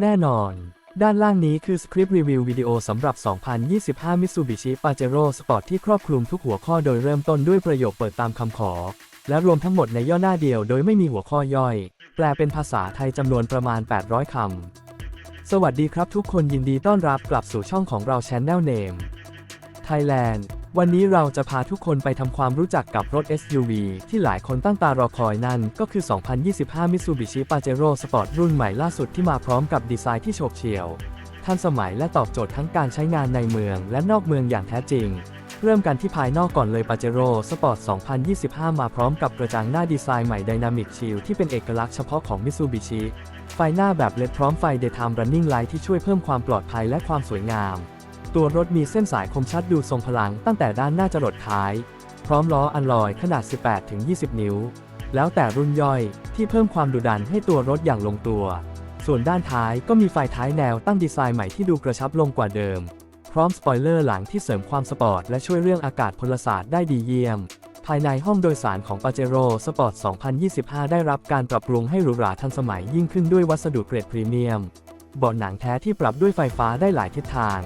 แน่นอน ด้านล่างนี้คือสคริปต์รีวิววิดีโอสำหรับ 2025 Mitsubishi Pajero Sport ที่ครอบคลุมทุกหัวข้อโดยเริ่มต้นด้วยประโยคเปิดตามคำขอ และรวมทั้งหมดในย่อหน้าเดียวโดยไม่มีหัวข้อย่อย แปลเป็นภาษาไทยจำนวนประมาณ 800 คำ สวัสดีครับทุกคนยินดีต้อนรับกลับสู่ช่องของเรา Channel Name Thailand วันนี้เราจะพาทุกคนไปทำความรู้จักกับรถ SUV ที่หลายคนตั้งตารอคอยนั่นก็คือ 2025 Mitsubishi Pajero Sport รุ่นใหม่ล่าสุดที่มาพร้อมกับดีไซน์ที่โฉบเฉี่ยว ทันสมัยและตอบโจทย์ทั้งการใช้งานในเมืองและนอกเมืองอย่างแท้จริง เริ่มกันที่ภายนอกก่อนเลย Pajero Sport 2025 มาพร้อมกับกระจังหน้าดีไซน์ใหม่ Dynamic Shield ที่เป็นเอกลักษณ์เฉพาะของ Mitsubishi ไฟหน้าแบบ LED พร้อมไฟ Daytime Running Light ที่ช่วยเพิ่มความปลอดภัยและความสวยงาม ตัวรถมีเส้นสายคมชัดดูทรงพลังตั้งแต่ด้านหน้าจรดท้าย พร้อมล้ออัลลอยขนาด 18-20 นิ้ว แล้วแต่รุ่นย่อยที่เพิ่มความดุดันให้ตัวรถอย่างลงตัว ส่วนด้านท้ายก็มีไฟท้ายแนวตั้งดีไซน์ใหม่ที่ดูกระชับลงกว่าเดิม พร้อมสปอยเลอร์หลังที่เสริมความสปอร์ตและช่วยเรื่องอากาศพลศาสตร์ได้ดีเยี่ยม ภายในห้องโดยสารของ Pajero Sport 2025 ได้รับการปรับปรุงให้หรูหราทันสมัยยิ่งขึ้นด้วยวัสดุเกรดพรีเมียมเบาะหนังแท้ที่ปรับด้วยไฟฟ้าได้หลายทิศทาง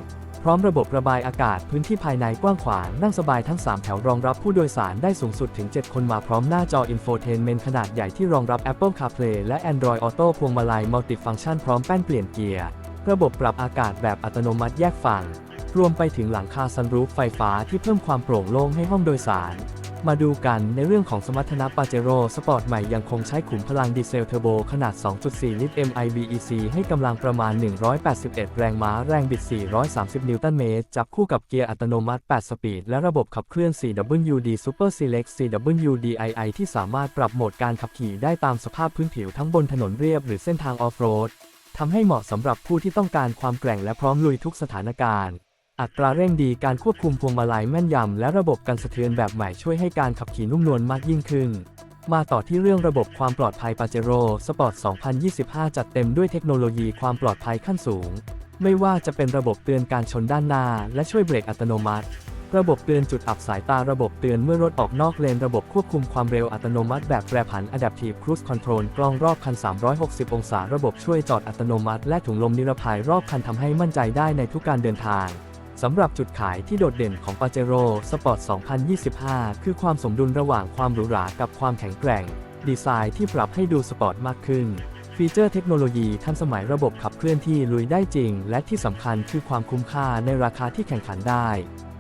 ร้อมระบบระบายอากาศพื้นที่ภายในกว้างขวางนั่งสบายทั้ง 3 แถวรองรับผู้โดยสารได้สูงสุดถึง 7 คนมาพร้อมหน้าจอ Infotainment ขนาดใหญ่ที่รองรับ Apple CarPlay และ Android Auto พวงมาลัย Multifunction พร้อมแป้นเปลี่ยนเกียร์ ระบบปรับอากาศแบบอัตโนมัติแยกฝั่ง รวมไปถึงหลังคาซันรูฟไฟฟ้าที่เพิ่มความโปร่งโล่งให้ห้องโดยสาร มาดูกันในเรื่องของสมรรถนะปาเจโร่สปอร์ตใหม่ยังคงใช้ขุมพลังดีเซลเทอร์โบขนาด 2.4 ลิตร MIBEC ให้กำลังประมาณ 181 แรงม้าแรงบิด 430 นิวตันเมตร จับคู่กับเกียร์อัตโนมัติ 8 สปีด และระบบขับเคลื่อน 4WD Super Select 4WDII ที่สามารถปรับโหมดการขับขี่ได้ตามสภาพพื้นผิวทั้งบนถนนเรียบหรือเส้นทางออฟโรดทำให้เหมาะสำหรับผู้ที่ต้องการความแกร่งและพร้อมลุยทุกสถานการณ์ อัตราเร่งดีการควบคุมพวงมาลัยแม่นยำ และระบบกันสะเทือนแบบใหม่ช่วยให้การขับขี่นุ่มนวลมากยิ่งขึ้น มาต่อที่เรื่องระบบความปลอดภัย Pajero Sport 2025 จัดเต็มด้วยเทคโนโลยีความปลอดภัยขั้นสูง ไม่ว่าจะเป็นระบบเตือนการชนด้านหน้า และช่วยเบรกอัตโนมัติ ระบบเตือนจุดอับสายตาระบบเตือนเมื่อรถออกนอกเลนระบบควบคุมความเร็วอัตโนมัติแบบแปรผัน Adaptive Cruise Control กล้องรอบคัน 360 องศา ระบบช่วยจอดอัตโนมัติ และถุงลมนิรภัยรอบคันทำให้มั่นใจได้ในทุกการเดินทาง สำหรับจุดขายที่โดดเด่นของ Pajero Sport 2025 คือความสมดุลระหว่างความหรูหรากับความแข็งแกร่ง ดีไซน์ที่ปรับให้ดูสปอร์ตมากขึ้น ฟีเจอร์เทคโนโลยีทันสมัยระบบขับเคลื่อนที่ลุยได้จริง และที่สำคัญคือความคุ้มค่าในราคาที่แข่งขันได้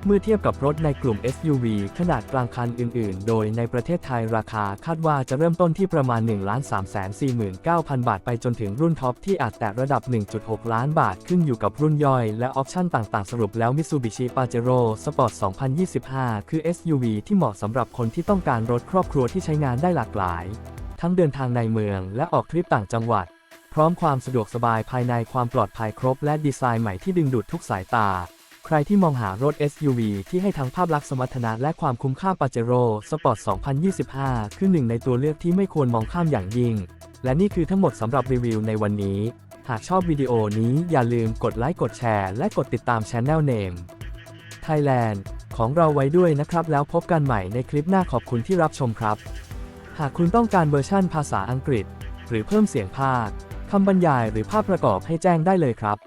เมื่อเทียบกับรถในกลุ่ม SUV ขนาดกลางคันอื่น ๆ โดยในประเทศไทยราคาคาดว่าจะเริ่มต้นที่ประมาณ 1 3 4 9 0 0 0 บาทไปจนถึงรุ่นท็อปที่อาจแตะระดับ 1.6 ล้านบาทขึ้นอยู่กับรุ่นย่อยและออปชั่นต่าง ๆ สรุปแล้ว Mitsubishi Pajero Sport 2025 คือ SUV ที่เหมาะสำหรับคนที่ต้องการรถครอบครัวที่ใช้งานได้หลากหลาย ทั้งเดินทางในเมืองและออกทริปต่างจังหวัด พร้อมความสะดวกสบายภายในความปลอดภัยครบ และดีไซน์ใหม่ที่ดึงดูดทุกสายตา ใครที่มองหารถ SUV ที่ให้ทั้งภาพลักษณ์สมรรถนะและความคุ้มค่า Pajero Sport 2025 คือหนึ่งในตัวเลือกที่ไม่ควรมองข้ามอย่างยิ่ง และนี่คือทั้งหมดสำหรับรีวิวในวันนี้ หากชอบวิดีโอนี้อย่าลืมกดไลค์กดแชร์และกดติดตาม Channel Name Thailand ของเราไว้ด้วยนะครับ แล้วพบกันใหม่ในคลิปหน้าขอบคุณที่รับชมครับ หากคุณต้องการเวอร์ชั่นภาษาอังกฤษ หรือเพิ่มเสียงภาคคำบรรยายหรือภาพประกอบให้แจ้งได้เลยครับ